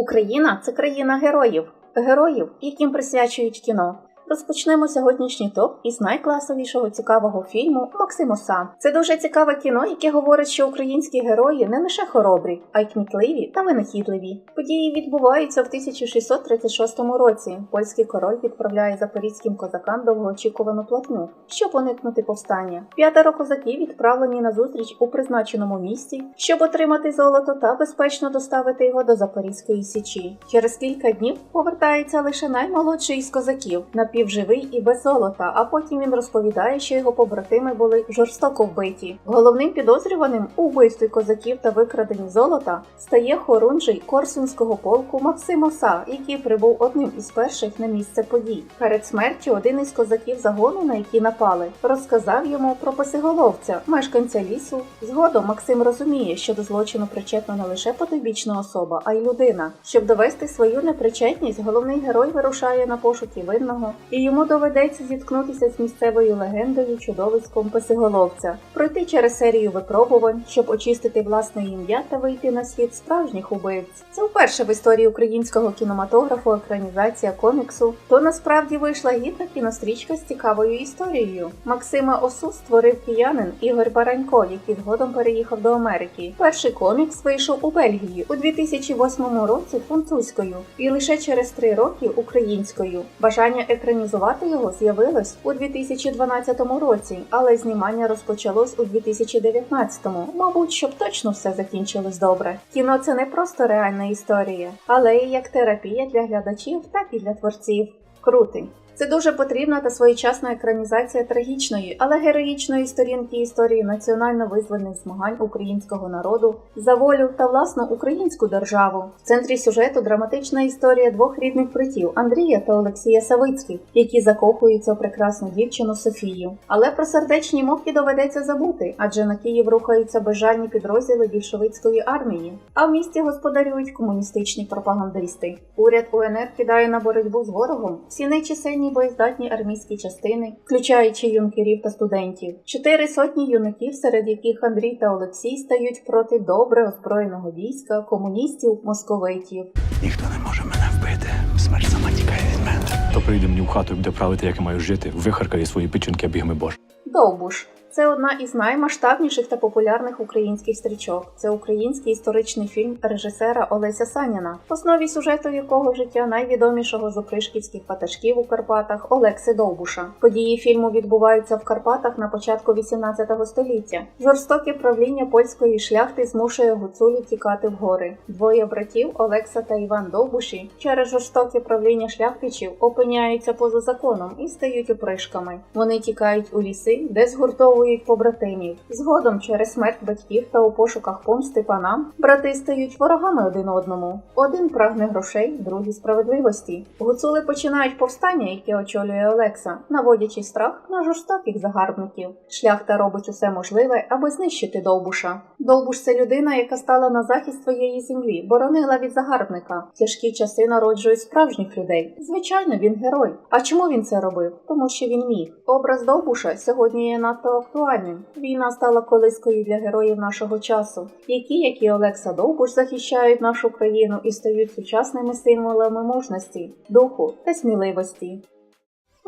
Україна це країна героїв, героїв, яким присвячують кіно. Розпочнемо сьогоднішній топ із найкласовішого цікавого фільму Максимоса. Це дуже цікаве кіно, яке говорить, що українські герої не лише хоробрі, а й кмітливі та винахідливі. Події відбуваються в 1636 році. Польський король відправляє запорізьким козакам довгоочікувану платню, щоб уникнути повстання. П'ятеро козаків відправлені на зустріч у призначеному місці, щоб отримати золото та безпечно доставити його до Запорізької січі. Через кілька днів повертається лише наймолодший із козаків, напівживий і без золота. А потім він розповідає, що його побратими були жорстоко вбиті. Головним підозрюваним у вбивстві козаків та викраденні золота стає хорунжий корсунського полку Максим Оса, який прибув одним із перших на місце подій. Перед смертю один із козаків загону, на які напали, розказав йому про писиголовця, мешканця лісу. Згодом Максим розуміє, що до злочину причетна не лише потойбічна особа, а й людина. Щоб довести свою непричетність, головний герой вирушає на пошуки винного, і йому доведеться зіткнутися з місцевою легендою чудовиськом писиголовця, пройти через серію випробувань, щоб очистити власне ім'я та вийти на слід справжніх убивць. Це вперше в історії українського кінематографу екранізація коміксу, то насправді вийшла гідна кінострічка з цікавою історією. Максима Осу створив киянин Ігор Баранько, який згодом переїхав до Америки. Перший комікс вийшов у Бельгії у 2008 році французькою і лише через три роки українською. Бажання екранізувати його з'явилось у 2012 році, але знімання розпочалось у 2019, мабуть, щоб точно все закінчилось добре. Кіно це не просто реальна історія, але і як терапія для глядачів, так і для творців. Крутий. Це дуже потрібна та своєчасна екранізація трагічної, але героїчної сторінки історії національно-визвольних змагань українського народу за волю та власну українську державу. В центрі сюжету драматична історія двох рідних братів Андрія та Олексія Савицьких, які закохуються у прекрасну дівчину Софію. Але про сердечні муки доведеться забути, адже на Київ рухаються безжальні підрозділи більшовицької армії, а в місті господарюють комуністичні пропагандисти. Уряд УНР кидає на боротьбу з ворогом всі нечисельні боєздатні армійські частини, включаючи юнкерів та студентів. Чотири сотні юнаків, серед яких Андрій та Олексій стають проти добре озброєного війська комуністів московитів. Ніхто не може мене вбити. Смерть сама тікає від мене. То прийде мені в хату і буде правити, як я маю жити, вихаркає свої печінки, бігми бож. Довбуш. Це одна із наймасштабніших та популярних українських стрічок. Це український історичний фільм режисера Олеся Саніна, в основі сюжету якого життя найвідомішого з опришківських ватажків у Карпатах Олекси Довбуша. Події фільму відбуваються в Карпатах на початку 18 століття. Жорстоке правління польської шляхти змушує гуцулів тікати в гори. Двоє братів Олекса та Іван Довбуші через жорстоке правління шляхтичів опиняються поза законом і стають опришками. Вони тікають у ліси, де згуртовують побратимів. Згодом, через смерть батьків та у пошуках помсти панам, брати стають ворогами один одному. Один прагне грошей, другий справедливості. Гуцули починають повстання, яке очолює Олекса, наводячи страх на жорстоких загарбників. Шляхта робить усе можливе, аби знищити Довбуша. Довбуш це людина, яка стала на захист своєї землі, боронила від загарбника. Тяжкі часи народжують справжніх людей. Звичайно, він герой. А чому він це робив? Тому що він міг. Образ Довбуша сьогодні є надто актуальним. Війна стала колискою для героїв нашого часу, які, як і Олекса Довбуш, захищають нашу країну і стають сучасними символами мужності, духу та сміливості.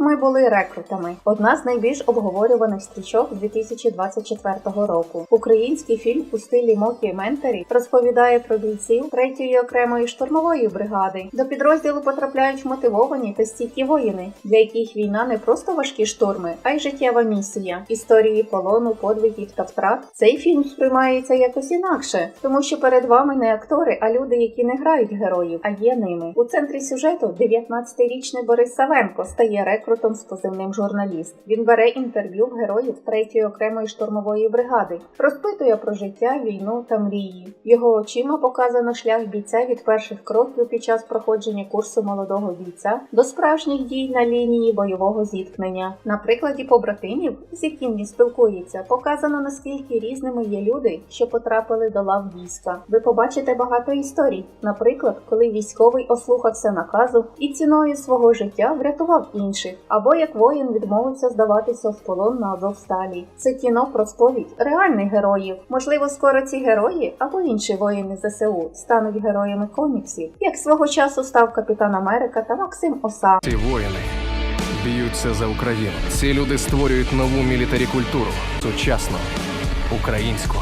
Ми були рекрутами. Одна з найбільш обговорюваних стрічок 2024 року. Український фільм у стилі Мокі Ментарі розповідає про бійців третьої окремої штурмової бригади. До підрозділу потрапляють мотивовані та стійкі воїни, для яких війна не просто важкі штурми, а й життєва місія. Історії полону, подвигів та втрат. Цей фільм сприймається якось інакше, тому що перед вами не актори, а люди, які не грають героїв, а є ними. У центрі сюжету 19-річний Борис Савенко стає рекрутом з позивним журналіст. Він бере інтерв'ю героїв третьої окремої штурмової бригади, розпитує про життя, війну та мрії. Його очима показано шлях бійця від перших кроків під час проходження курсу молодого бійця до справжніх дій на лінії бойового зіткнення. На прикладі побратимів, з яким він спілкується, показано наскільки різними є люди, що потрапили до лав війська. Ви побачите багато історій. Наприклад, коли військовий ослухався наказу і ціною свого життя врятував інших. Або як воїн відмовився здаватися в полон на Азовсталі. Це кіно про сповідь реальних героїв. Можливо, скоро ці герої або інші воїни ЗСУ стануть героями коміксів, як свого часу став Капітан Америка та Максим Оса. Ці воїни б'ються за Україну. Ці люди створюють нову мілітарі культуру, сучасну, українську.